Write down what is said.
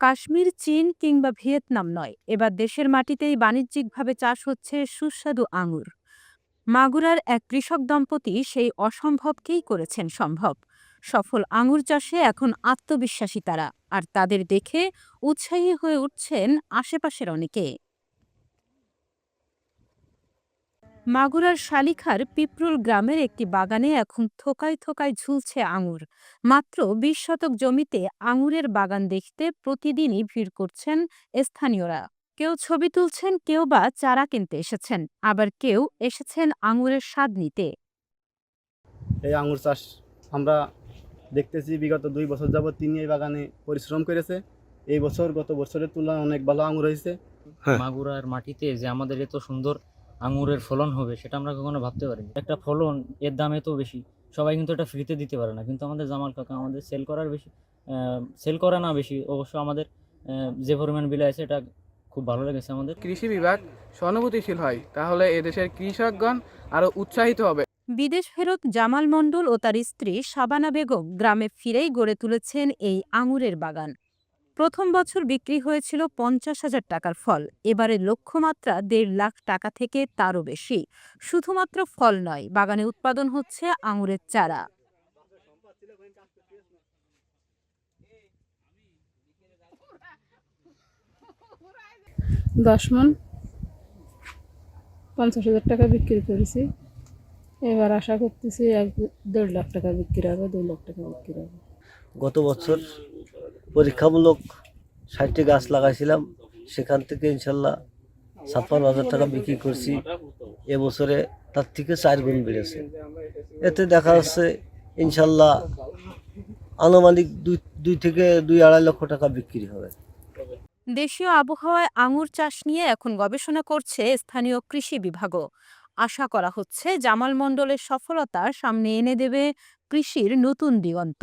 কাশ্মীর, চীন কিংবা ভিয়েতনাম নয়। এবার দেশের মাটিতেই বাণিজ্যিকভাবে চাষ হচ্ছে সুস্বাদু আঙুর মাগুরার এক কৃষক দম্পতি সেই অসম্ভবকেই করেছেন সম্ভব। সফল আঙুর চাষে এখন আত্মবিশ্বাসী তারা, আর তাদের দেখে উৎসাহী হয়ে উঠছেন আশেপাশের অনেকে। মাগুরার শালিখার পিপরুল গ্রামের একটি বাগানে এখন থোকায় থোকায় ঝুলছে আঙুর। মাত্র বিশ শতক জমিতে আঙুরের বাগান দেখতে প্রতিদিনই ভিড় করছেন স্থানীয়রা। কেউ ছবি তুলছেন কেউ বা চারা কিনতে এসেছেন আবার কেউ এসেছেন আঙুরের স্বাদ নিতে। এই আঙুর চাষ আমরা দেখতেছি বিগত দুই বছর যাবত তিনি এই বাগানে পরিশ্রম করেছে। এই বছর গত বছরের তুলনায় অনেক ভালো আঙুর হয়েছে। হ্যাঁ। মাগুরার মাটিতে যে আমাদের এত সুন্দর আঙুরের ফলন হবে সেটা আমরা কখনো ভাবতে পারিনি। একটা ফলন এর দাম এত বেশি। সবাই কিন্তু এটা ফ্রিতে দিতে পারে না। কিন্তু আমাদের জামাল কাকা আমাদের সেল করার বেশি সেল করে না বেশি। অবশ্য আমাদের যে পরিমাণ বিল আছে এটা খুব ভালো লেগেছে আমাদের। কৃষি বিভাগ সহানুভূতিশীল হয় তাহলে এদেশের কৃষকগণ আরও উৎসাহিত হবে। বিদেশ ফেরত জামাল মণ্ডল ও তার স্ত্রী শাবানা বেগম গ্রামে ফিরেই গড়ে তুলেছেন এই আঙুরের বাগান। প্রথম বছর বিক্রি হয়েছিল পঞ্চাশ হাজার টাকার ফল। এবারে লক্ষ্যমাত্রা দেড় লাখ টাকা থেকে তারও বেশি। শুধুমাত্র ফল নয় বাগানে উৎপাদন হচ্ছে আঙুরের চারা। দশ মন পঞ্চাশ হাজার টাকা বিক্রি করেছি। এবার আশা করতেছি এক দেড় লাখ টাকা বিক্রি হবে দুই লাখ টাকা বিক্রি হবে। গত বছর পরীক্ষামূলক ষাটটি গাছ লাগাইছিলাম। সেখান থেকে ইনশাল্লাহ ছাপ্পান্ন হাজার টাকা বিক্রি করছি। এবছরে তার থেকে চার গুণ বেড়েছে। এতে দেখা যাচ্ছে ইনশাল্লাহ আনুমানিক দুই দুই থেকে দুই আড়াই লক্ষ টাকা বিক্রি হবে। দেশীয় আবহাওয়ায় আঙুর চাষ নিয়ে এখন গবেষণা করছে স্থানীয় কৃষি বিভাগও। আশা করা হচ্ছে জামাল মণ্ডলের সফলতা সামনে এনে দেবে কৃষির নতুন দিগন্ত।